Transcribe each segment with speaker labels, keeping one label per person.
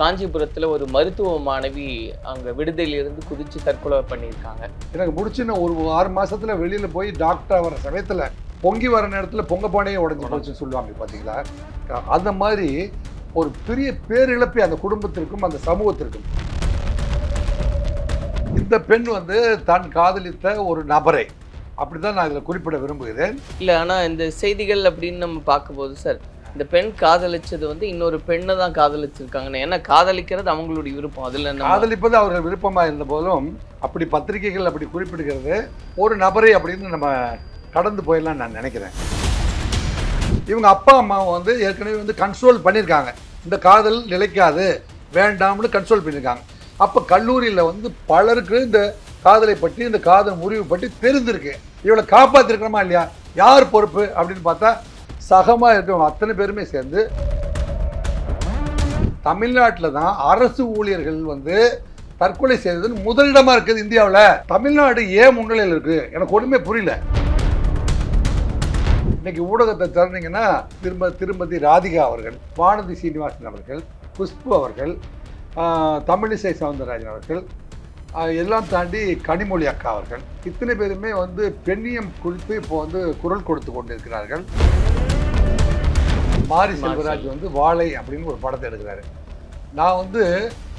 Speaker 1: காஞ்சிபுரத்துல ஒரு மருத்துவ மாணவி அங்க விடுதலையிலிருந்து குதிச்சு தற்கொலை பண்ணியிருக்காங்க.
Speaker 2: எனக்கு முடிச்சுன்னு ஒரு ஆறு மாசத்துல வெளியில போய் டாக்டர் வர சமயத்துல பொங்கி வர நேரத்துல பொங்க பானையே உடஞ்சி போச்சுன்னு சொல்லுவாங்க பாத்தீங்களா? அந்த மாதிரி ஒரு பெரிய பேரிழப்பை அந்த குடும்பத்திற்கும் அந்த சமூகத்திற்கும். இந்த பெண் வந்து தான் காதலித்த ஒரு நபரை. அப்படிதான் நான் இதில் குறிப்பிட விரும்புகிறேன்.
Speaker 1: இல்ல ஆனா இந்த செய்திகள் அப்படின்னு நம்ம பார்க்கும்போது சார் இந்த பெண் காதலிச்சது வந்து இன்னொரு பெண்ணை தான் காதலிச்சிருக்காங்கன்னு. ஏன்னா காதலிக்கிறது அவங்களுடைய விருப்பம். அதில்
Speaker 2: காதலிப்பது அவர்கள் விருப்பமாக இருந்த போதும் அப்படி பத்திரிகைகள் அப்படி குறிப்பிடுகிறது. ஒரு நபரை அப்படின்னு நம்ம கடந்து போயிடலாம் நான் நினைக்கிறேன். இவங்க அப்பா அம்மா வந்து ஏற்கனவே வந்து கன்சோல் பண்ணியிருக்காங்க. இந்த காதல் நிலைக்காது வேண்டாம்னு கன்சோல் பண்ணியிருக்காங்க. அப்போ கல்லூரியில் வந்து பலருக்கு இந்த காதலை பற்றி இந்த காதல் முறிவு பற்றி தெரிஞ்சிருக்கு. இவளை காப்பாற்றிருக்கணுமா இல்லையா? யார் பொறுப்பு அப்படின்னு பார்த்தா சகமாக இருக்கிறவங்க அத்தனை பேருமே சேர்ந்து தமிழ்நாட்டில் தான் அரசு ஊழியர்கள் வந்து தற்கொலை செய்தது முதலிடமாக இருக்குது இந்தியாவில். தமிழ்நாடு ஏன் முன்னிலையில் இருக்குது எனக்கு ஒன்றுமே புரியல. இன்னைக்கு ஊடகத்தை திறந்தீங்கன்னா திரும்ப திருமதி ராதிகா அவர்கள் வானதி சீனிவாசன் அவர்கள் குஷ்பு அவர்கள் தமிழிசை சவுந்தரராஜன் அவர்கள் எல்லாம் தாண்டி கனிமொழி அக்கா அவர்கள். இத்தனை பேருமே வந்து பெண்ணியம் குறித்து இப்போ வந்து குரல் கொடுத்து கொண்டிருக்கிறார்கள். மாரி செல்வராஜ் வந்து வாழை அப்படின்னு ஒரு படத்தை எடுக்கிறாரு. நான் வந்து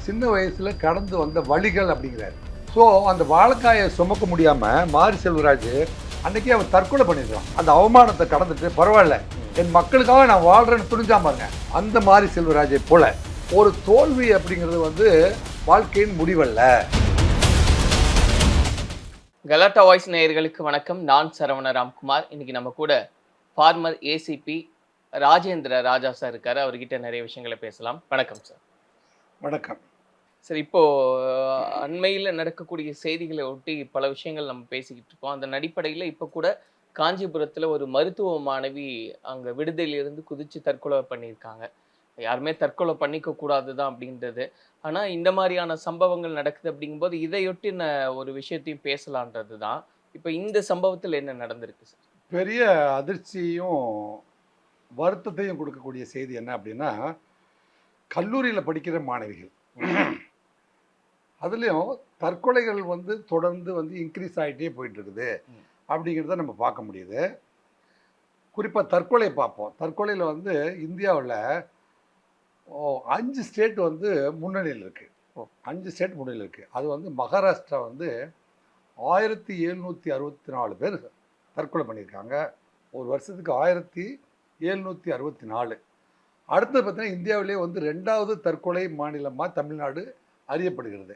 Speaker 2: சின்ன வயசுல கடந்து வந்த வழிகள் அப்படிங்கிறாரு. ஸோ அந்த வாழைக்காயை சுமக்க முடியாம மாரி செல்வராஜ் அன்னைக்கே அவன் தற்கொலை பண்ணிருக்கான் அந்த அவமானத்தை கடந்துட்டு பரவாயில்ல என் மக்களுக்காக நான் வாழ்றேன்னு துணிஞ்சாம பாருங்க. அந்த மாரி செல்வராஜை போல ஒரு தோல்வி அப்படிங்கிறது வந்து வாழ்க்கையின் முடிவல்ல.
Speaker 1: கலாட்டா வாய்ஸ் நேயர்களுக்கு வணக்கம். நான் சரவண ராம்குமார். இன்னைக்கு நம்ம கூட former ACP Rajendra Raja sir இருக்காரு. அவர்கிட்ட நிறைய விஷயங்களை பேசலாம். வணக்கம் சார்.
Speaker 2: வணக்கம்.
Speaker 1: சரி இப்போ அண்மையில நடக்கக்கூடிய செய்திகளை ஒட்டி பல விஷயங்கள் நம்ம பேசிக்கிட்டு இருக்கோம். அந்த அடிப்படையில இப்போ கூட காஞ்சிபுரத்துல ஒரு மருத்துவ மாணவி அங்க விடுதலையிலிருந்து குதிச்சு தற்கொலை பண்ணியிருக்காங்க. யாருமே தற்கொலை பண்ணிக்க கூடாதுதான் அப்படின்றது. ஆனா இந்த மாதிரியான சம்பவங்கள் நடக்குது அப்படிங்கும்போது இதையொட்டின ஒரு விஷயத்தையும் பேசலான்றது தான் இப்போ இந்த சம்பவத்துல என்ன நடந்திருக்கு சார்?
Speaker 2: பெரிய அதிர்ச்சியும் வருத்தத்தையும் கொடுக்கக்கூடிய செய்தி என்ன அப்படின்னா கல்லூரியில் படிக்கிற மாணவிகள். அதுலேயும் தற்கொலைகள் வந்து தொடர்ந்து வந்து இன்க்ரீஸ் ஆகிட்டே போயிட்டு இருக்குது
Speaker 1: ம்.
Speaker 2: அப்படிங்கிறத நம்ம பார்க்க முடியுது. குறிப்பாக தற்கொலை பார்ப்போம். தற்கொலையில் வந்து இந்தியாவில் அஞ்சு ஸ்டேட் வந்து முன்னணியில் இருக்குது
Speaker 1: ஓ.
Speaker 2: அஞ்சு ஸ்டேட் முன்னணியில் இருக்குது அது வந்து மகாராஷ்டிரா வந்து ஆயிரத்தி எழுநூற்றி அறுபத்தி நாலு பேர் தற்கொலை பண்ணியிருக்காங்க. ஒரு வருஷத்துக்கு ஆயிரத்தி எழுநூற்றி அறுபத்தி நாலு. அடுத்தது பார்த்தீங்கன்னா இந்தியாவிலே வந்து ரெண்டாவது தற்கொலை மாநிலமாக தமிழ்நாடு அறியப்படுகிறது.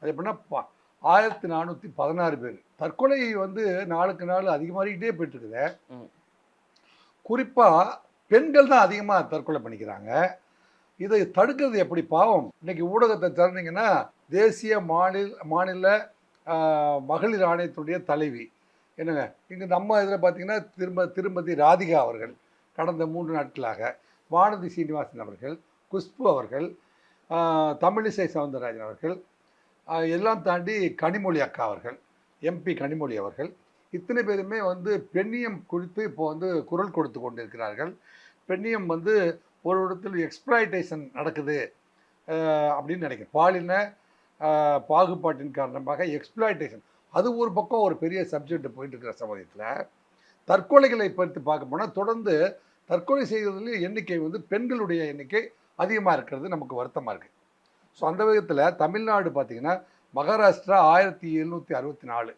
Speaker 2: அது எப்படின்னா ஆயிரத்தி நானூற்றி பதினாறு பேர். தற்கொலை வந்து நாளுக்கு நாள் அதிகமாகிட்டே போயிட்டு இருக்குது
Speaker 1: ம்.
Speaker 2: குறிப்பாக பெண்கள் தான் அதிகமாக தற்கொலை பண்ணிக்கிறாங்க. இதை தடுக்கிறது எப்படி பாவம்? இன்னைக்கு ஊடகத்தை திறந்தீங்கன்னா தேசிய மாநில மாநில மகளிர் ஆணையத்துடைய தலைவி. என்னங்க? இங்கே நம்ம இதில் பார்த்தீங்கன்னா திரும்ப திருமதி ராதிகா அவர்கள். கடந்த மூன்று நாட்களாக வானதி சீனிவாசன் அவர்கள் குஷ்பு அவர்கள் தமிழிசை சவுந்தரராஜன் அவர்கள் எல்லாம் தாண்டி கனிமொழி அக்கா அவர்கள் எம்பி கனிமொழி அவர்கள். இத்தனை பேருமே வந்து பெண்ணியம் குறித்து இப்போ வந்து குரல் கொடுத்து கொண்டிருக்கிறார்கள். பெண்ணியம் வந்து ஒரு இடத்தில் எக்ஸ்ப்ளாய்டேஷன் நடக்குது அப்படின்னு நினைக்கிறேன். பாலின பாகுபாட்டின் காரணமாக எக்ஸ்ப்ளாய்டேஷன் அது ஒரு பக்கம் ஒரு பெரிய சப்ஜெக்ட் போயிட்டு இருக்கிற சமயத்தில் தற்கொலைகளை பற்றி பார்க்க போனால் தொடர்ந்து தற்கொலை செய்வதில் எண்ணிக்கை வந்து பெண்களுடைய எண்ணிக்கை அதிகமாக இருக்கிறது நமக்கு வருத்தமாக இருக்குது ஸோ அந்த விதத்தில் தமிழ்நாடு பார்த்தீங்கன்னா மகாராஷ்டிரா ஆயிரத்தி எழுநூற்றி அறுபத்தி நாலு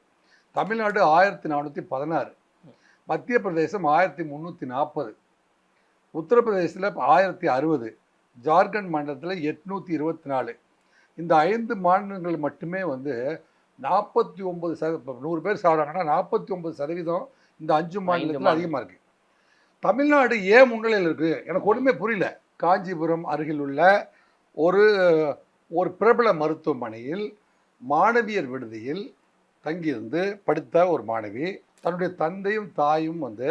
Speaker 2: தமிழ்நாடு ஆயிரத்தி நானூற்றி பதினாறு மத்திய பிரதேசம் ஆயிரத்தி முந்நூற்றி நாற்பது உத்தரப்பிரதேசத்தில் ஆயிரத்தி அறுபது ஜார்க்கண்ட் மாநிலத்தில் எட்நூற்றி இருபத்தி நாலு. இந்த ஐந்து மாநிலங்கள் மட்டுமே வந்து நாற்பத்தி ஒன்பது சத நூறு பேர் சாப்பிட்றாங்கன்னா நாற்பத்தி ஒன்பது சதவீதம் இந்த அஞ்சு மாநிலத்தில். அதிகமாக இருக்குது தமிழ்நாடு ஏன் முன்னிலையில் இருக்குது எனக்கு ஒன்றுமே புரியல. காஞ்சிபுரம் அருகில் உள்ள ஒரு ஒரு பிரபல மருத்துவமனையில் மாணவியர் விடுதியில் தங்கியிருந்து படித்த ஒரு மாணவி தன்னுடைய தந்தையும் தாயும் வந்து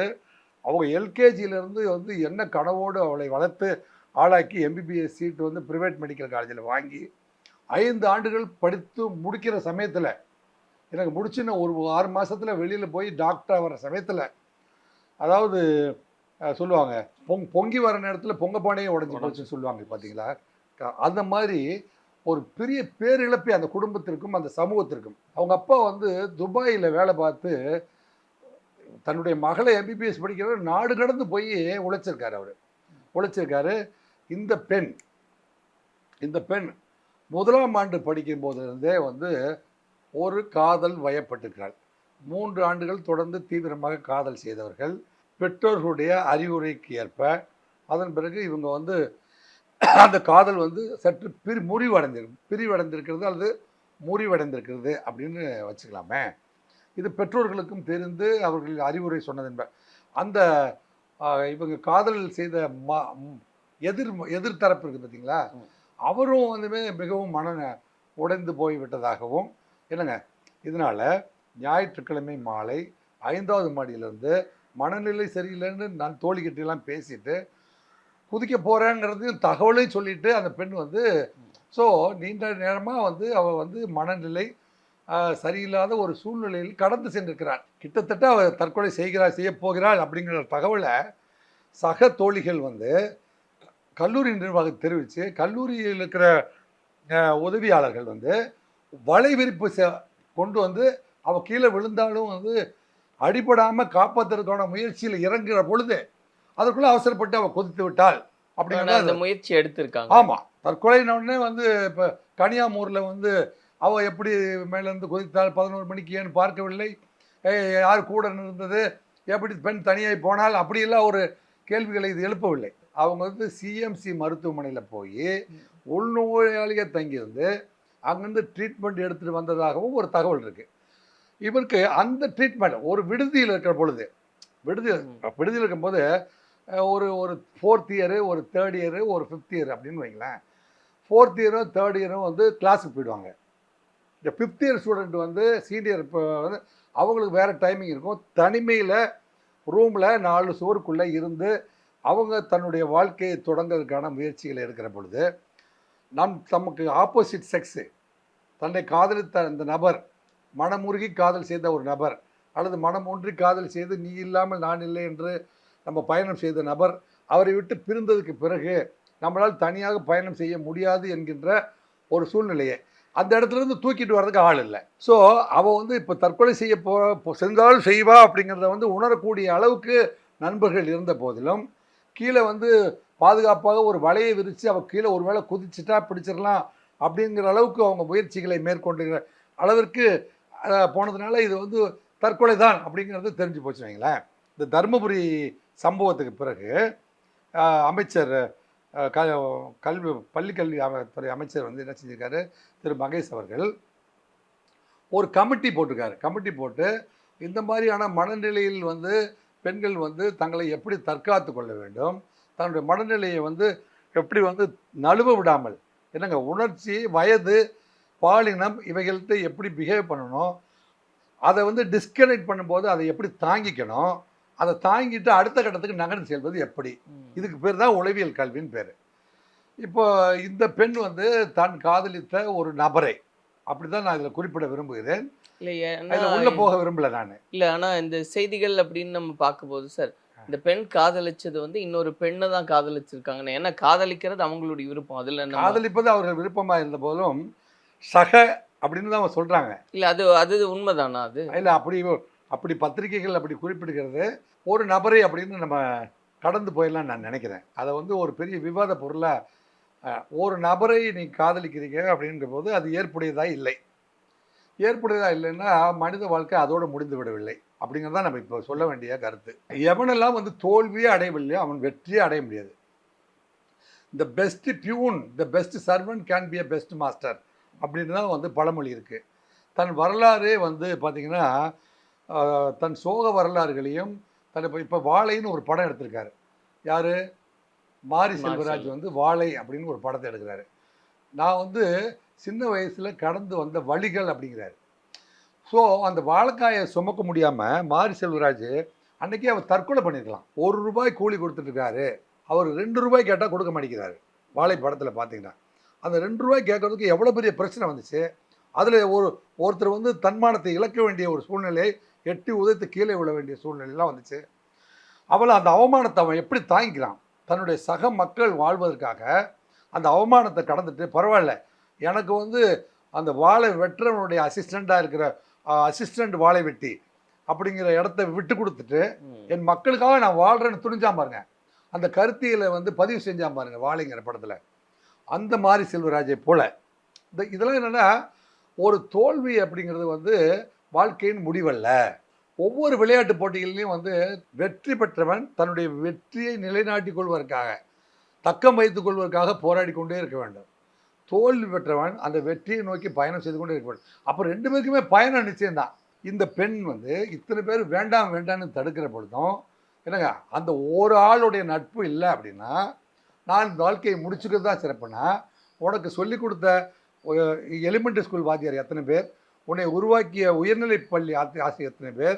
Speaker 2: அவங்க எல்கேஜியிலேருந்து வந்து என்ன கனவோடு அவளை வளர்த்து ஆளாக்கி எம்பிபிஎஸ் சீட்டு வந்து ப்ரைவேட் மெடிக்கல் காலேஜில் வாங்கி ஐந்து ஆண்டுகள் படித்து முடிக்கிற சமயத்தில் எனக்கு முடிச்சுன்னு ஒரு ஆறு மாதத்தில் வெளியில் போய் டாக்டர் வர சமயத்தில் அதாவது சொல்லுவாங்க. பொங் பொங்கி வர நேரத்தில் பொங்க பானையே உடஞ்சி போச்சுன்னு சொல்லுவாங்க பார்த்தீங்களா க- அந்த மாதிரி ஒரு பெரிய பேரிழப்பை அந்த குடும்பத்திற்கும் அந்த சமூகத்திற்கும். அவங்க அப்பா வந்து துபாயில் வேலை பார்த்து தன்னுடைய மகளை எம்பிபிஎஸ் படிக்கிறவர் நாடு கடந்து போய் உழைச்சிருக்காரு அவர். உழைச்சிருக்காரு. இந்த பெண் இந்த பெண் முதலாம் ஆண்டு படிக்கும் போதிலிருந்தே வந்து ஒரு காதல் வயப்பட்டிருக்கிறாள். மூன்று ஆண்டுகள் தொடர்ந்து தீவிரமாக காதல் செய்தவர்கள். பெற்றோர்களுடைய அறிவுரைக்கு ஏற்ப அதன் பிறகு இவங்க வந்து அந்த காதல் வந்து சற்று பிரி முறிவடைந்திருக்கு பிரிவடைந்திருக்கிறது அல்லது முறிவடைந்திருக்கிறது அப்படின்னு வச்சுக்கலாமே இது பெற்றோர்களுக்கும் தெரிந்து அவர்கள் அறிவுரை சொன்னதென்ப அந்த இவங்க காதல் செய்த மா எதிர் எதிர்த்தரப்பு இருக்குது பார்த்தீங்களா. அவரும் வந்துமே மிகவும் மன உடைந்து போய் விட்டதாகவும் என்னங்க இதனால ஞாயிற்றுக்கிழமை மாலை ஐந்தாவது மாடியிலிருந்து மனநிலை சரியில்லைன்னு நான் தோழிக்கிட்டெல்லாம் பேசிட்டு குதிக்க போகிறேங்கிறதையும் தகவலையும் சொல்லிட்டு அந்த பெண் வந்து ஸோ நீண்ட நேரமாக வந்து அவள் வந்து மனநிலை சரியில்லாத ஒரு சூழ்நிலையில் கடந்து சென்றிருக்கிறாள் கிட்டத்தட்ட அவள் தற்கொலை செய்கிறாள் செய்ய போகிறாள் அப்படிங்கிற தகவலை சக தோழிகள் வந்து கல்லூரி நிர்வாகம் தெரிவித்து கல்லூரியில் இருக்கிற உதவியாளர்கள் வந்து வலைவிரிப்பு செ- கொண்டு வந்து அவள் கீழே விழுந்தாலும் வந்து அடிபடாமல் காப்பாற்றுறதுக்கான முயற்சியில் இறங்குற பொழுது அதற்குள்ள அவசரப்பட்டு அவள் கொதித்து விட்டாள்
Speaker 1: ஆனா
Speaker 2: அப்படிங்கிறது
Speaker 1: அந்த முயற்சி எடுத்திருக்காங்க.
Speaker 2: ஆமாம் தற்கொலைனோடனே வந்து இப்போ கனியாமூரில் வந்து அவள் எப்படி மேலேருந்து குதித்தாள்? பதினோரு மணிக்கு ஏன் பார்க்கவில்லை? யார் கூட இருந்தது எப்படி பெண் தனியாய் போனால் அப்படியெல்லாம் ஒரு கேள்விகளை இது எழுப்பவில்லை. அவங்க வந்து சிஎம்சி மருத்துவமனையில் போய் உள்நோயாளியாக தங்கியிருந்து அங்கேருந்து ட்ரீட்மெண்ட் எடுத்துகிட்டு வந்ததாகவும் ஒரு தகவல் இருக்குது இவருக்கு அந்த ட்ரீட்மெண்ட் ஒரு விடுதியில் இருக்கிற பொழுது விடுதி விடுதியில் இருக்கும்போது ஒரு ஒரு ஃபோர்த் இயரு ஒரு தேர்ட் இயரு ஒரு ஃபிஃப்த் இயர் அப்படின்னு வைங்களேன். ஃபோர்த் இயரும் தேர்ட் இயரும் வந்து கிளாஸுக்கு போயிடுவாங்க. இந்த ஃபிஃப்த் இயர் ஸ்டூடெண்ட் வந்து சீனியர் இப்போ வந்து அவங்களுக்கு வேறு டைமிங் இருக்கும். தனிமையில் ரூமில் நாலு சுவருக்குள்ளே இருந்து அவங்க தன்னுடைய வாழ்க்கையை தொடங்குறதுக்கான முயற்சிகளை எடுக்கிற பொழுது நம் தமக்கு ஆப்போசிட் செக்ஸு தன்னை காதலித்த அந்த நபர் மனமுருகி காதல் செய்த ஒரு நபர் அல்லது மனம் ஒன்றி காதல் செய்து நீ இல்லாமல் நான் இல்லை என்று நம்ம பயணம் செய்த நபர் அவரை விட்டு பிரிந்ததுக்கு பிறகு நம்மளால் தனியாக பயணம் செய்ய முடியாது என்கின்ற ஒரு சூழ்நிலையை அந்த இடத்துல இருந்து தூக்கிட்டு வர்றதுக்கு ஆள் இல்லை. ஸோ அவள் வந்து இப்போ தற்கொலை செய்ய போ செஞ்சாலும் செய்வா அப்படிங்கிறத வந்து உணரக்கூடிய அளவுக்கு நண்பர்கள் இருந்த போதிலும் கீழே வந்து பாதுகாப்பாக ஒரு வலையை விரித்து அவள் கீழே ஒரு வேளை குதிச்சுட்டா பிடிச்சிடலாம் அப்படிங்கிற அளவுக்கு அவங்க முயற்சிகளை மேற்கொண்டுகிற அளவிற்கு போனதுனால இது வந்து தற்கொலை தான் அப்படிங்கிறது தெரிஞ்சு போச்சு வைங்களேன். இந்த தருமபுரி சம்பவத்துக்கு பிறகு அமைச்சர் க கல்வி பள்ளிக்கல்வி துறை அமைச்சர் வந்து என்ன செஞ்சிருக்காரு? திரு. மகேஷ் அவர்கள் ஒரு கமிட்டி போட்டிருக்காரு. கமிட்டி போட்டு இந்த மாதிரியான மனநிலையில் வந்து பெண்கள் வந்து தங்களை எப்படி தற்காத்து கொள்ள வேண்டும் தன்னுடைய மனநிலையை வந்து எப்படி வந்து நழுவ விடாமல் என்னங்க உணர்ச்சி வயது பாலினம் இவைகள்ட்ட எப்படி பிஹேவ் பண்ணணும் அதை வந்து டிஸ்கனெக்ட் பண்ணும்போது அதை எப்படி தாங்கிக்கணும் அதை தாங்கிட்டு அடுத்த கட்டத்துக்கு நகர்ந்து செல்வது எப்படி. இதுக்கு பேர் தான் உளவியல் கல்வின்னு பேர். இப்போ இந்த பெண் வந்து தான் காதலித்த ஒரு நபரை அப்படி தான் நான் இதில் குறிப்பிட விரும்புகிறேன். உள்ள போக விரும்பல நான்.
Speaker 1: இல்ல ஆனா இந்த செய்திகள் அப்படின்னு நம்ம பார்க்கும்போது சார் இந்த பெண் காதலிச்சது வந்து இன்னொரு பெண்ணை தான் காதலிச்சிருக்காங்கன்னு. ஏன்னா காதலிக்கிறது அவங்களுடைய விருப்பம். அதுல
Speaker 2: காதலிப்பது அவர்கள் விருப்பமாக இருந்த போதும் சக அப்படின்னு தான் அவங்க சொல்கிறாங்க
Speaker 1: இல்ல அது அது உண்மைதானா அது?
Speaker 2: இல்லை அப்படி அப்படி பத்திரிகைகள் அப்படி குறிப்பிடுகிறது. ஒரு நபரை அப்படின்னு நம்ம கடந்து போயிடலாம் நான் நினைக்கிறேன். அதை வந்து ஒரு பெரிய விவாத பொருளாக ஒரு நபரை நீ காதலிக்கிறீங்க அப்படிங்கிற போது அது ஏற்புடையதா இல்லை. ஏற்புடையதா இல்லைன்னா மனித வாழ்க்கை அதோடு முடிந்து விடவில்லை அப்படிங்கிறது தான் நம்ம இப்போ சொல்ல வேண்டிய கருத்து. எவனெல்லாம் வந்து தோல்வியே அடையவில்லையோ அவன் வெற்றியே அடைய முடியாது. The best peon the best servant can be a best master அப்படின்னு தான் வந்து பழமொழி இருக்குது தன் வரலாறே வந்து பார்த்திங்கன்னா தன் சோக வரலாறுகளையும் தன் இப்போ இப்போ வாழைன்னு ஒரு படம் எடுத்திருக்காரு. யார்? மாரி செல்வராஜ்
Speaker 1: செல்வ-
Speaker 2: வந்து வாழை அப்படின்னு ஒரு படத்தை எடுக்கிறாரு. நான் வந்து சின்ன வயசில் கடந்து வந்த வழிகள் அப்படிங்கிறாரு. ஸோ அந்த வாழைக்காயை சுமக்க முடியாமல் மாரி செல்வராஜ் அன்னைக்கே அவர் தற்கொலை பண்ணியிருக்கலாம் ஒரு ரூபாய் கூலி கொடுத்துட்ருக்காரு அவர் ரெண்டு ரூபாய் கேட்டால் கொடுக்க மாட்டேங்கிறாரு. வாழை படத்தில் பார்த்தீங்கன்னா அந்த ரெண்டு ரூபாய் கேட்கறதுக்கு எவ்வளோ பெரிய பிரச்சனை வந்துச்சு? அதில் ஒரு ஒருத்தர் வந்து தன்மானத்தை இழக்க வேண்டிய ஒரு சூழ்நிலை எட்டி உதைத்து கீழே விழ வேண்டிய சூழ்நிலைலாம் வந்துச்சு. அவளை அந்த அவமானத்தை அவன் எப்படி தாங்கிக்கிறான்? தன்னுடைய சக மக்கள் வாழ்வதற்காக அந்த அவமானத்தை கடந்துட்டு பரவாயில்ல எனக்கு வந்து அந்த வாழை வெட்டுறவனுடைய அசிஸ்டண்ட்டாக இருக்கிற அசிஸ்டண்ட் வாழை வெட்டி அப்படிங்கிற இடத்த விட்டு கொடுத்துட்டு. என் மக்களுக்காக நான் வாழ்றேன்னு துணிஞ்சான் பாருங்க. அந்த கருத்தியலை வந்து பதிவு செஞ்சான் பாருங்க வாழைங்கிற படத்தில். அந்த மாதிரி செல்வராஜை போல. இந்த இதெல்லாம் என்னென்னா ஒரு தோல்வி அப்படிங்கிறது வந்து வாழ்க்கையின் முடிவல்ல. ஒவ்வொரு விளையாட்டு போட்டிகளிலையும் வந்து வெற்றி பெற்றவன் தன்னுடைய வெற்றியை நிலைநாட்டிக் கொள்வதற்காக தக்கம் வைத்துக் கொள்வதற்காக போராடி கொண்டே இருக்க வேண்டும். தோல்வி பெற்றவன் அந்த வெற்றியை நோக்கி பயணம் செய்து கொண்டே இருக்க வேண்டும். அப்போ ரெண்டு பேருக்குமே பயணம் நிச்சயம்தான். இந்த பெண் வந்து இத்தனை பேர் வேண்டாம் வேண்டாம்னு தடுக்கிற பொழுதும் என்னங்க அந்த ஒரு ஆளுடைய நட்பு இல்லை அப்படின்னா நான் இந்த வாழ்க்கையை முடிச்சுக்கிறது தான் சிறப்புனா உனக்கு சொல்லிக் கொடுத்த எலிமெண்ட்ரி ஸ்கூல் வாத்தியார் எத்தனை பேர் உன்னை உருவாக்கிய உயர்நிலை பள்ளி ஆசி- ஆசிரியர் எத்தனை பேர்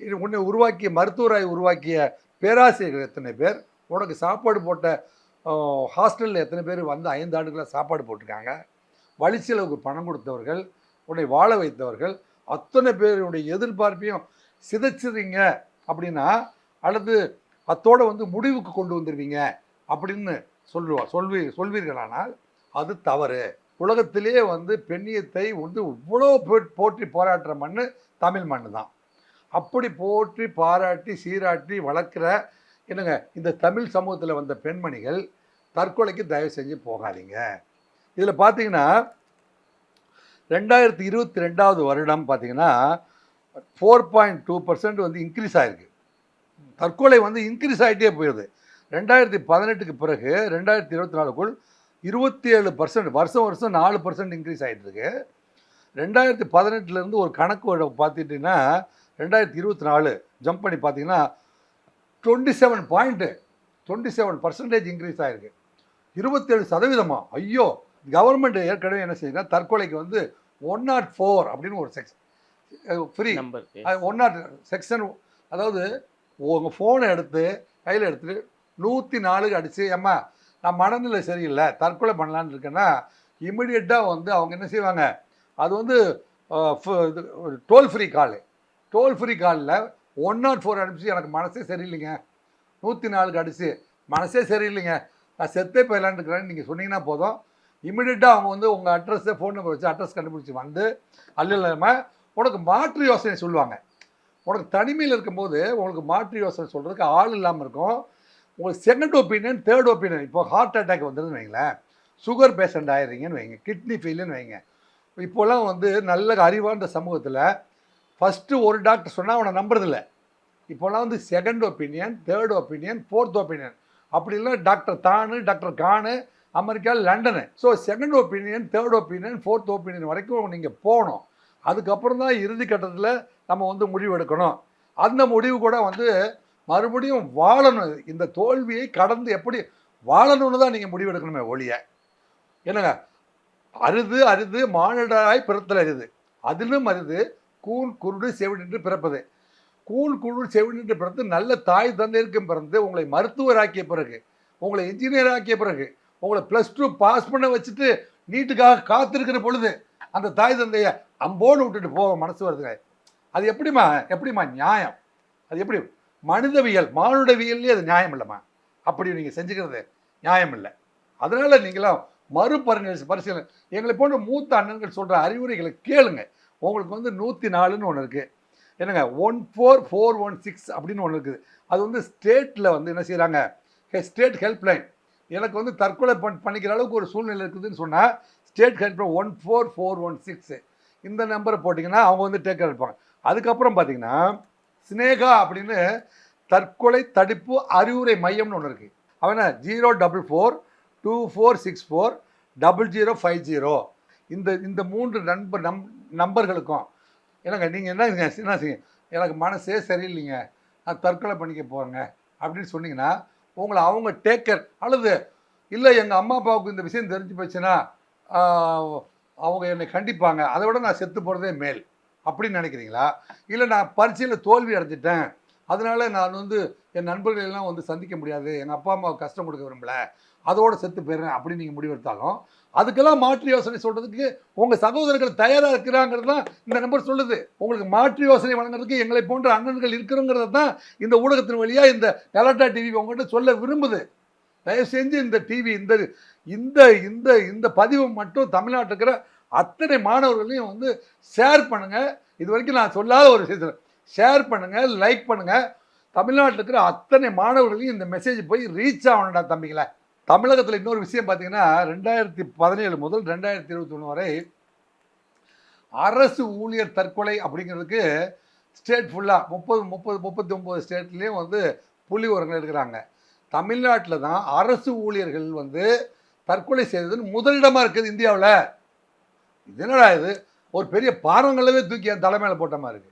Speaker 2: இது உன்னை உருவாக்கிய மருத்துவராய் உருவாக்கிய பேராசிரியர்கள் எத்தனை பேர் உனக்கு சாப்பாடு போட்ட ஹாஸ்டலில் எத்தனை பேர் வந்து ஐந்து ஆண்டுகளாக சாப்பாடு போட்டிருக்காங்க வழிச்செலவுக்கு பணம் கொடுத்தவர்கள் உன்னை வாழ வைத்தவர்கள் அத்தனை பேருடைய எதிர்பார்ப்பையும் சிதைச்சிறீங்க அப்படின்னா அல்லது அத்தோட வந்து முடிவுக்கு கொண்டு வந்துடுவீங்க அப்படின்னு சொல்லுவா சொல்வி சொல்வீர்களானால் அது தவறு. உலகத்திலே வந்து பெண்ணியத்தை வந்து இவ்வளோ போற்றி போராட்டுற மண் தமிழ் மண் தான் அப்படி போற்றி பாராட்டி சீராட்டி வளர்க்குற என்னங்க இந்த தமிழ் சமூகத்தில் வந்த பெண்மணிகள் தற்கொலைக்கு தயவு செஞ்சு போகாதீங்க. இதில் பார்த்தீங்கன்னா ரெண்டாயிரத்தி இருபத்தி ரெண்டாவது வருடம் பார்த்தீங்கன்னா ஃபோர் பாயிண்ட் டூ பர்சன்ட் வந்து இன்க்ரீஸ் ஆகிருக்கு தற்கொலை வந்து இன்க்ரீஸ் ஆகிட்டே போயிடுது ரெண்டாயிரத்தி பதினெட்டுக்கு பிறகு ரெண்டாயிரத்தி இருபத்தி நாலுக்குள் இருபத்தி ஏழு பர்சன்ட் வருஷம் வருஷம் நாலு பர்சன்ட் இன்க்ரீஸ் ஆகிட்டு இருக்கு ரெண்டாயிரத்தி பதினெட்டுலேருந்து ஒரு கணக்கு பார்த்துட்டிங்கன்னா ரெண்டாயிரத்தி இருபத்தி நாலு ஜம்ப் பண்ணி பார்த்தீங்கன்னா twenty seven point twenty seven percentage increase ஆகிருக்கு இருபத்தேழு சதவீதமா? ஐயோ கவர்மெண்ட் ஏற்கனவே என்ன செய்யுதுன்னா தற்கொலைக்கு வந்து ஒன் நாட் ஃபோர் அப்படின்னு ஒரு section free
Speaker 1: number
Speaker 2: one nought section அதாவது உங்கள் ஃபோனை எடுத்து கையில் எடுத்துட்டு நூற்றி நாலுக்கு அடித்து ஏம்மா நான் மனநிலை சரியில்லை தற்கொலை பண்ணலான்னு இருக்கேன்னா இமிடியட்டாக வந்து அவங்க என்ன செய்வாங்க அது வந்து toll free call toll free காலில் ஒன் நாட் ஃபோர் அனுப்பிச்சு எனக்கு மனசே சரியில்லைங்க. நூற்றி நாலுக்கு அடிச்சு மனசே சரியில்லைங்க. நான் செத்தே போயிடலான்னு இருக்கிறேன்னு நீங்கள் சொன்னீங்கன்னா போதும். இமிடியட்டாக அவங்க வந்து உங்கள் அட்ரஸை ஃபோன் நம்பர் வச்சு அட்ரஸ் கண்டுபிடிச்சி வந்து அல்ல இல்லாமல் உனக்கு மாற்று யோசனை சொல்லுவாங்க. உனக்கு தனிமையில் இருக்கும்போது உங்களுக்கு மாற்று யோசனை சொல்கிறதுக்கு ஆள் இல்லாமல் இருக்கும். உங்களுக்கு செகண்ட் ஒப்பீனியன் தேர்ட் ஒப்பீனியன் இப்போ ஹார்ட் அட்டாக் வந்துருன்னு வைங்களேன். சுகர் பேஷண்ட் ஆயிடுறீங்கன்னு வைங்க. கிட்னி ஃபெயிலுன்னு வைங்க. இப்போல்லாம் வந்து நல்ல அறிவார்ந்த சமூகத்தில் ஃபஸ்ட்டு ஒரு டாக்டர் சொன்னால் அவனை நம்புறதில்ல. இப்போல்லாம் வந்து second opinion third opinion fourth opinion அப்படி இல்லை டாக்டர் தானு டாக்டர் கானு America London. So second opinion third opinion fourth opinion வரைக்கும் நீங்கள் போகணும். அதுக்கப்புறம் தான் இறுதி கட்டத்தில் நம்ம வந்து முடிவு எடுக்கணும். அந்த முடிவு கூட வந்து மறுபடியும் வாழணும். இந்த தோல்வியை கடந்து எப்படி வாழணும்னு தான் நீங்கள் முடிவெடுக்கணுமே ஒழிய. என்னங்க? அருது அருது மானிடராய் பிறத்தல் அருது. அதிலும் அருது கூழ் குருடு செவிடின்று பிறப்பது. கூழ் குருடு செவினின்று பிறந்து நல்ல தாய் தந்தைக்கும் பிறந்து உங்களை மருத்துவராக்கிய பிறகு உங்களை இன்ஜினியர் ஆக்கிய பிறகு உங்களை ப்ளஸ் டூ பாஸ் பண்ண வச்சுட்டு நீட்டுக்காக காத்திருக்கிற பொழுது அந்த தாய் தந்தையை அம்போடு விட்டுட்டு போக மனசு வருதுங்க. அது எப்படிம்மா? எப்படிம்மா? நியாயம். அது எப்படி மனிதவியல் மானுடவியல்லே அது நியாயம் இல்லைம்மா அப்படி நீங்கள் செஞ்சுக்கிறது நியாயம் இல்லை அதனால் நீங்களாம் மறுபரிசீலனை பரிசீலனை. எங்களை போன்ற மூத்த அண்ணன்கள் சொல்கிற அறிவுரைகளை கேளுங்க. உங்களுக்கு வந்து நூற்றி நாலுன்னு ஒன்று இருக்குது என்னங்க one four four one six அப்படின்னு ஒன்று இருக்குது. அது வந்து ஸ்டேட்டில் வந்து என்ன செய்கிறாங்க ஸ்டேட் ஹெல்ப்லைன். எனக்கு வந்து தற்கொலை பண் பண்ணிக்கிற அளவுக்கு ஒரு சூழ்நிலை இருக்குதுன்னு சொன்னால் state helpline one four four one six. இந்த நம்பரை போட்டிங்கன்னா அவங்க வந்து டேக்கர் எடுப்பாங்க. அதுக்கப்புறம் பார்த்தீங்கன்னா ஸ்னேகா அப்படின்னு தற்கொலை தடுப்பு அறிவுரை மையம்னு ஒன்று இருக்குது அவனை zero double four two four six four double zero five zero. இந்த இந்த மூன்று நண்பர் நம் நம்பர்களுக்கும் என்னங்க நீங்கள் என்ன என்ன செய்யுங்க? எனக்கு மனசே சரியில்லைங்க. நான் தற்கொலை பண்ணிக்க போகிறேங்க அப்படின்னு சொன்னீங்கன்னா உங்களை அவங்க டேக்கர் அல்லது இல்லை எங்கள் அம்மா அப்பாவுக்கு இந்த விஷயம் தெரிஞ்சு போச்சுன்னா அவங்க என்னை கண்டிப்பாங்க. அதை விட நான் செத்து போகிறதே மேல். அப்படின்னு நினைக்கிறீங்களா? இல்லை நான் பரீட்சையில் தோல்வி அடைஞ்சிட்டேன். அதனால நான் வந்து என் நண்பர்கள் எல்லாம் வந்து சந்திக்க முடியாது. எங்கள் அப்பா அம்மாவுக்கு கஷ்டம் கொடுக்க விரும்பல. அதோட செத்து போயிடுறேன் அப்படின்னு நீங்கள் முடிவெடுத்தாலும் அதுக்கெல்லாம் மாற்று யோசனை சொல்கிறதுக்கு உங்கள் சகோதரர்கள் தயாராக இருக்கிறாங்கிறது தான் இந்த நம்பர் சொல்லுது. உங்களுக்கு மாற்று யோசனை வழங்குறதுக்கு எங்களை போன்ற அண்ணன்கள் இருக்கிறோங்கிறது தான் இந்த ஊடகத்தின் வழியாக இந்த கலாட்டா டிவி உங்கள்கிட்ட சொல்ல விரும்புது. தயவு செஞ்சு இந்த டிவி இந்த இந்த இந்த இந்த பதிவு மட்டும் தமிழ்நாட்டில் இருக்கிற அத்தனை மாணவர்களையும் வந்து ஷேர் பண்ணுங்கள் இது வரைக்கும் நான் சொல்லாத ஒரு விஷயத்தில். ஷேர் பண்ணுங்கள் லைக் பண்ணுங்கள் தமிழ்நாட்டில் இருக்கிற அத்தனை மாணவர்களையும் இந்த மெசேஜ் போய் ரீச் ஆகணும்டா தம்பிங்களே. தமிழகத்தில் இன்னொரு விஷயம் பார்த்தீங்கன்னா ரெண்டாயிரத்தி பதினேழு முதல் ரெண்டாயிரத்தி இருபத்தொன்று வரை அரசு ஊழியர் தற்கொலை அப்படிங்கிறதுக்கு ஸ்டேட் ஃபுல்லாக முப்பது முப்பது முப்பத்தி ஒம்பது ஸ்டேட்லேயும் வந்து புள்ளி உரங்கள் எடுக்கிறாங்க. தமிழ்நாட்டில் தான் அரசு ஊழியர்கள் வந்து தற்கொலை செய்தது முதலிடமாக இருக்குது இந்தியாவில். இது என்னடா இது? ஒரு பெரிய பாரங்களவே தூக்கி என் தலைமையில் போட்ட மாதிரி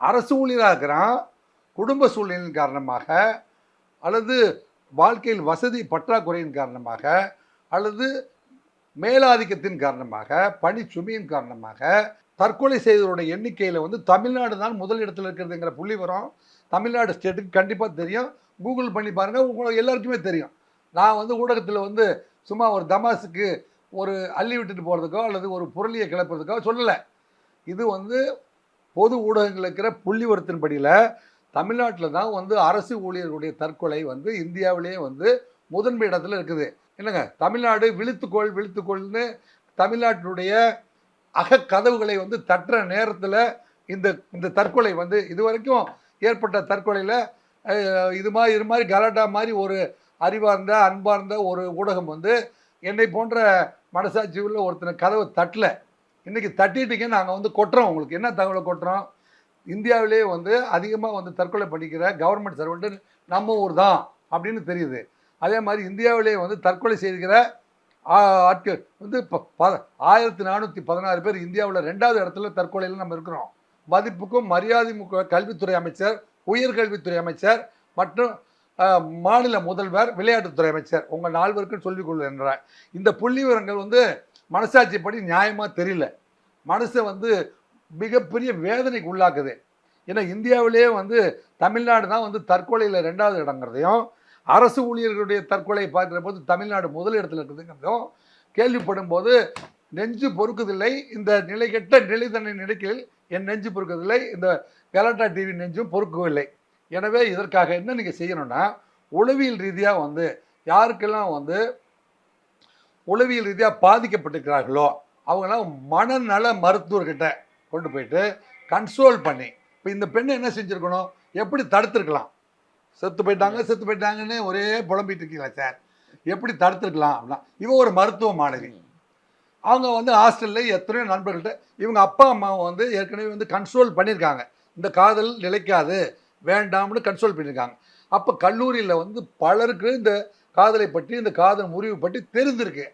Speaker 2: அரசு ஊழியராக இருக்கிறான் குடும்ப சூழ்நிலையின் காரணமாக அல்லது வாழ்க்கையில் வசதி பற்றாக்குறையின் காரணமாக அல்லது மேலாதிக்கத்தின் காரணமாக பணிச்சுமையின் காரணமாக தற்கொலை செய்தவருடைய எண்ணிக்கையில் வந்து தமிழ்நாடு தான் முதல் இடத்துல இருக்கிறதுங்கிற புள்ளி வரும். தமிழ்நாடு ஸ்டேட்டுக்கு கண்டிப்பாக தெரியும். கூகுள் பண்ணி பாருங்கள் உங்களுக்கு எல்லாருக்குமே தெரியும். நான் வந்து ஊடகத்தில் வந்து சும்மா ஒரு தமாஸுக்கு ஒரு அள்ளி விட்டுட்டு போகிறதுக்கோ அல்லது ஒரு புரளியை கிளப்புறதுக்கோ சொல்லலை. இது வந்து பொது ஊடகங்கள் இருக்கிற புள்ளிவரத்தின்படியில் படியில் தமிழ்நாட்டில் தான் வந்து அரசு ஊழியர்களுடைய தற்கொலை வந்து இந்தியாவிலேயே வந்து முதன்மை இடத்துல இருக்குது. என்னங்க? தமிழ்நாடு விழுத்துக்கோள் விழுத்துக்கோள்னு தமிழ்நாட்டினுடைய அகக்கதவுகளை வந்து தட்டுற நேரத்தில் இந்த இந்த தற்கொலை வந்து இது வரைக்கும் ஏற்பட்ட தற்கொலையில் இது மாதிரி இது மாதிரி கலாட்டா மாதிரி ஒரு அறிவார்ந்த அன்பார்ந்த ஒரு ஊடகம் வந்து என்னை போன்ற மனசாட்சி உள்ள ஒருத்தனை கதவை தட்டல. இன்றைக்கி தட்டிட்டீங்க நாங்கள் வந்து கொட்டுறோம் உங்களுக்கு. என்ன தகவலை கொட்டுறோம்? இந்தியாவிலே வந்து அதிகமாக வந்து தற்கொலை பண்ணிக்கிற கவர்மெண்ட் சர்வெண்ட்டு நம்ம ஊர் தான் அப்படின்னு தெரியுது. அதே மாதிரி இந்தியாவிலே வந்து தற்கொலை செய்கிற ஆட்கள் வந்து இப்போ ஆயிரத்தி நானூற்றி பதினாறு பேர் இந்தியாவில் ரெண்டாவது இடத்துல தற்கொலையில் நம்ம இருக்கிறோம். மதிப்புக்கும் மரியாதை கல்வித்துறை அமைச்சர் உயர்கல்வித்துறை அமைச்சர் மற்றும் மாநில முதல்வர் விளையாட்டுத்துறை அமைச்சர் உங்கள் நால்வருக்கும் சொல்லிக் கொள்கின்றேன் இந்த புள்ளி விவரங்கள் வந்து மனசாட்சிப்படி நியாயமாக தெரியல. மனசை வந்து மிகப்பெரிய வேதனைக்கு உள்ளாக்குது. ஏன்னா இந்தியாவிலேயே வந்து தமிழ்நாடு தான் வந்து தற்கொலையில் ரெண்டாவது இடங்கிறதையும் அரசு ஊழியர்களுடைய தற்கொலை பார்க்குற போது தமிழ்நாடு முதல் இடத்துல இருக்குதுங்கிறதும் கேள்விப்படும் போது நெஞ்சு பொறுக்குதில்லை இந்த நிலைகெட்ட நிலைத்தன்மை நிலைகளில் என் நெஞ்சு பொறுக்குதில்லை இந்த கலாட்டா டிவி நெஞ்சும் பொறுக்கவில்லை. எனவே இதற்காக என்ன நீங்கள் செய்யணும்னா உளவியல் ரீதியாக வந்து யாருக்கெல்லாம் வந்து உளவியல் ரீதியாக பாதிக்கப்பட்டிருக்கிறார்களோ அவங்களாம் மனநல மருத்துவர்கிட்ட கொண்டு போயிட்டு கன்சோல் பண்ணி இப்போ இந்த பெண்ணை என்ன செஞ்சுருக்கணும்? எப்படி தடுத்துருக்கலாம்? செத்து போயிட்டாங்க செத்து போயிட்டாங்கன்னு ஒரே புலம்பிட்டு இருக்கீங்களா சார்? எப்படி தடுத்துருக்கலாம் அப்படின்னா இவன் ஒரு மருத்துவ மாணவி. அவங்க வந்து ஹாஸ்டலில் எத்தனையோ நண்பர்கள்ட்ட இவங்க அப்பா அம்மாவை வந்து ஏற்கனவே வந்து கன்சோல் பண்ணியிருக்காங்க. இந்த காதல் நிலைக்காது. வேண்டாம்னு கன்சல்ட் பண்ணியிருக்காங்க. அப்போ கல்லூரியில் வந்து பலருக்கு இந்த காதலை பற்றி இந்த காதல் முறிவு பற்றி தெரிஞ்சிருக்கு.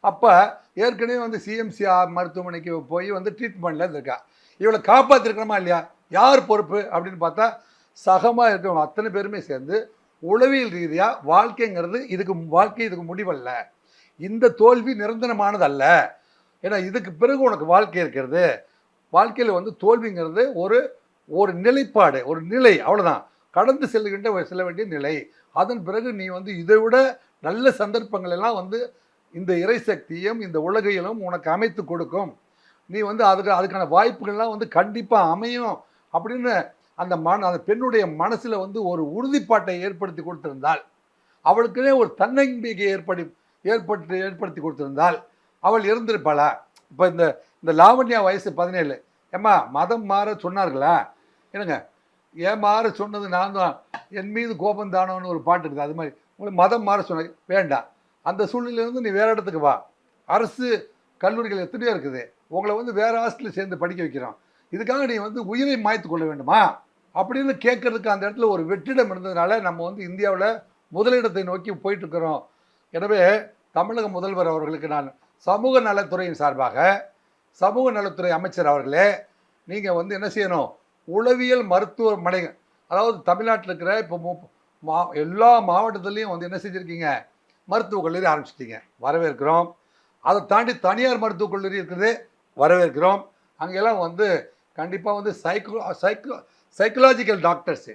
Speaker 2: அப்போ ஏற்கனவே வந்து சிஎம்சி மருத்துவமனைக்கு போய் வந்து ட்ரீட்மெண்ட்டில் இருந்திருக்கா. இவளை காப்பாற்றிருக்கணுமா இல்லையா? யார் பொறுப்பு? அப்படின்னு பார்த்தா சகமாக இருக்கிறவங்க அத்தனை பேருமே சேர்ந்து உளவியல் ரீதியாக வாழ்க்கைங்கிறது இதுக்கு வாழ்க்கை இதுக்கு முடிவல்ல. இந்த தோல்வி நிரந்தரமானது அல்ல ஏன்னா இதுக்கு பிறகு உனக்கு வாழ்க்கை இருக்கிறது. வாழ்க்கையில் வந்து தோல்விங்கிறது ஒரு ஒரு நிலைப்பாடு ஒரு நிலை அவ்வளோதான் கடந்து செல்கின்ற செல்ல வேண்டிய நிலை. அதன் பிறகு நீ வந்து இதை விட நல்ல சந்தர்ப்பங்கள் எல்லாம் வந்து இந்த இறை சக்தியும் இந்த உலகையிலும் உனக்கு அமைத்து கொடுக்கும். நீ வந்து அதுக்கு அதுக்கான வாய்ப்புகள்லாம் வந்து கண்டிப்பாக அமையும் அப்படின்னு அந்த மன அந்த பெண்ணுடைய மனசில் வந்து ஒரு உறுதிப்பாட்டை ஏற்படுத்தி கொடுத்திருந்தால் அவளுக்குனே ஒரு தன்னம்பிக்கை ஏற்படி ஏற்பட்டு ஏற்படுத்தி கொடுத்திருந்தால் அவள் இருந்திருப்பாளா? இப்போ இந்த இந்த லாவண்யா வயசு பதினேழு. ஏம்மா மதம் மாற சொன்னார்களா? என்னங்க ஏன் மாற சொன்னது நான் தான் என் மீது கோபம் தானோன்னு ஒரு பாட்டு இருக்குது அது மாதிரி. உங்களுக்கு மதம் மாற சொன்ன வேண்டாம். அந்த சூழ்நிலையிலேருந்து நீ வேறு இடத்துக்கு வா. அரசு கல்லூரிகள் எத்தனையோ இருக்குது. உங்களை வந்து வேறு ஹாஸ்டலில் சேர்ந்து படிக்க வைக்கிறோம். இதுக்காக நீ வந்து உயிரை மாய்த்து கொள்ள வேண்டுமா? அப்படின்னு கேட்கறதுக்கு அந்த இடத்துல ஒரு வெற்றிடம் இருந்ததுனால நம்ம வந்து இந்தியாவில் முதலிடத்தை நோக்கி போயிட்டுருக்கிறோம். எனவே தமிழக முதல்வர் அவர்களுக்கு நான் சமூக நலத்துறையின் சார்பாக சமூக நலத்துறை அமைச்சர் அவர்களே நீங்கள் வந்து என்ன செய்யணும்? உளவியல் மருத்துவமனைகள் அதாவது தமிழ்நாட்டில் இருக்கிற இப்போ மா எல்லா மாவட்டத்துலேயும் வந்து என்ன செஞ்சுருக்கீங்க? மருத்துவக் கல்லூரி ஆரம்பிச்சிட்டீங்க. வரவேற்கிறோம். அதை தாண்டி தனியார் மருத்துவக் கல்லூரி இருக்குது. வரவேற்கிறோம். அங்கெல்லாம் வந்து கண்டிப்பாக வந்து psycho psycho psychological doctors.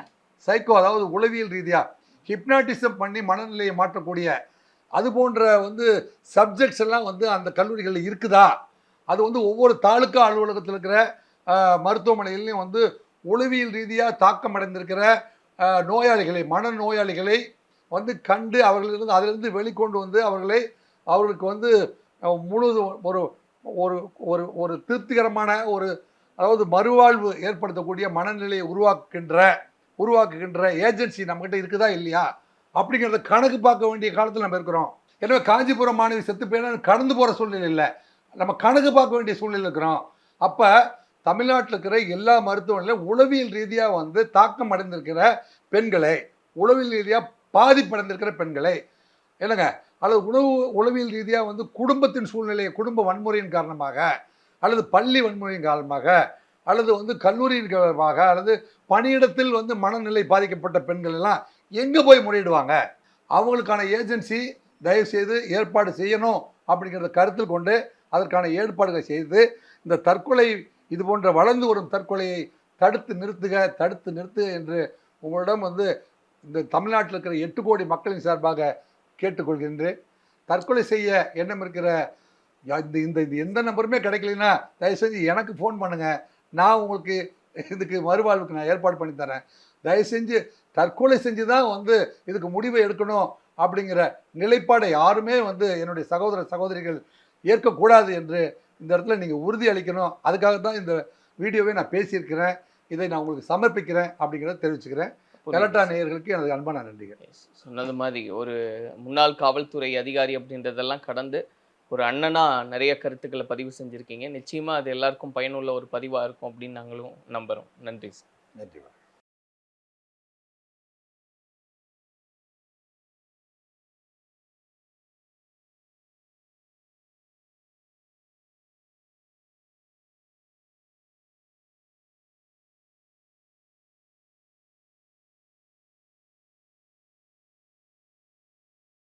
Speaker 2: Psycho அதாவது உளவியல் ரீதியாக ஹிப்னாட்டிசம் பண்ணி மனநிலையை மாற்றக்கூடிய அது போன்ற வந்து சப்ஜெக்ட்ஸ் எல்லாம் வந்து அந்த கல்லூரிகளில் இருக்குதா? அது வந்து ஒவ்வொரு தாலுக்கா அலுவலகத்தில் இருக்கிற ஆஹ், வந்து உளவியல் ரீதியாக தாக்கம் அடைந்திருக்கிற நோயாளிகளை மன நோயாளிகளை வந்து கண்டு அவர்களிருந்து அதிலிருந்து வெளிக்கொண்டு வந்து அவர்களை அவர்களுக்கு வந்து முழு ஒரு ஒரு ஒரு ஒரு திருப்திகரமான ஒரு அதாவது மறுவாழ்வு ஏற்படுத்தக்கூடிய மனநிலையை உருவாக்குகின்ற உருவாக்குகின்ற ஏஜென்சி நம்மகிட்ட இருக்குதா இல்லையா? அப்படிங்கிறத கணக்கு பார்க்க வேண்டிய காலத்தில் நம்ம இருக்கிறோம். எனவே காஞ்சிபுரம் மாணவி செத்து போயினா கடந்து போகிற சூழ்நிலை இல்லை. நம்ம கணக்கு பார்க்க வேண்டிய சூழ்நிலை இருக்கிறோம். அப்போ தமிழ்நாட்டில் இருக்கிற எல்லா மருத்துவமனையிலும் உளவியல் ரீதியாக வந்து தாக்கம் அடைந்திருக்கிற பெண்களை உளவியல் ரீதியாக பாதிப்படைந்திருக்கிற பெண்களை என்னங்க? அல்லது உணவு உளவியல் ரீதியாக வந்து குடும்பத்தின் சூழ்நிலையை குடும்ப வன்முறையின் காரணமாக அல்லது பள்ளி வன்முறையின் காரணமாக அல்லது வந்து கல்லூரியின் காரணமாக அல்லது பணியிடத்தில் வந்து மனநிலை பாதிக்கப்பட்ட பெண்கள் எல்லாம் எங்கே போய் முறையிடுவாங்க? அவங்களுக்கான ஏஜென்சி தயவுசெய்து ஏற்பாடு செய்யணும் அப்படிங்கிறத கருத்தில் கொண்டு அதற்கான ஏற்பாடுகளை செய்து இந்த தற்கொலை இது போன்ற வளர்ந்து வரும் தற்கொலையை தடுத்து நிறுத்துக தடுத்து நிறுத்து என்று உங்களிடம் வந்து இந்த தமிழ்நாட்டில் இருக்கிற எட்டு கோடி மக்களின் சார்பாக கேட்டுக்கொள்கின்றேன். தற்கொலை செய்ய எண்ணம் இருக்கிற இந்த இந்த இது எந்த நம்பருமே கிடைக்கலன்னா தயவு செஞ்சு எனக்கு ஃபோன் பண்ணுங்கள் நான் உங்களுக்கு இதுக்கு மறுவாழ்வுக்கு நான் ஏற்பாடு பண்ணி தரேன். தயவு செஞ்சு தற்கொலை செஞ்சு தான் வந்து இதுக்கு முடிவை எடுக்கணும் அப்படிங்கிற நிலைப்பாடை யாருமே வந்து என்னுடைய சகோதர சகோதரிகள் ஏற்கக்கூடாது என்று இந்த இடத்துல நீங்கள் உறுதி அளிக்கணும். அதுக்காக தான் இந்த வீடியோவை நான் பேசியிருக்கிறேன். இதை நான் உங்களுக்கு சமர்ப்பிக்கிறேன் அப்படிங்கிறத தெரிவிச்சுக்கிறேன். கலட்டா நேயர்களுக்கு எனது அன்பான நன்றிகள்.
Speaker 1: சொன்னது மாதிரி ஒரு முன்னாள் காவல்துறை அதிகாரி அப்படின்றதெல்லாம் கடந்து ஒரு அண்ணனா நிறைய கருத்துக்களை பதிவு செஞ்சிருக்கீங்க. நிச்சயமா அது எல்லாருக்கும் பயனுள்ள ஒரு பதிவா இருக்கும் அப்படின்னு நாங்களும் நம்புறோம். நன்றி சார்
Speaker 2: நன்றி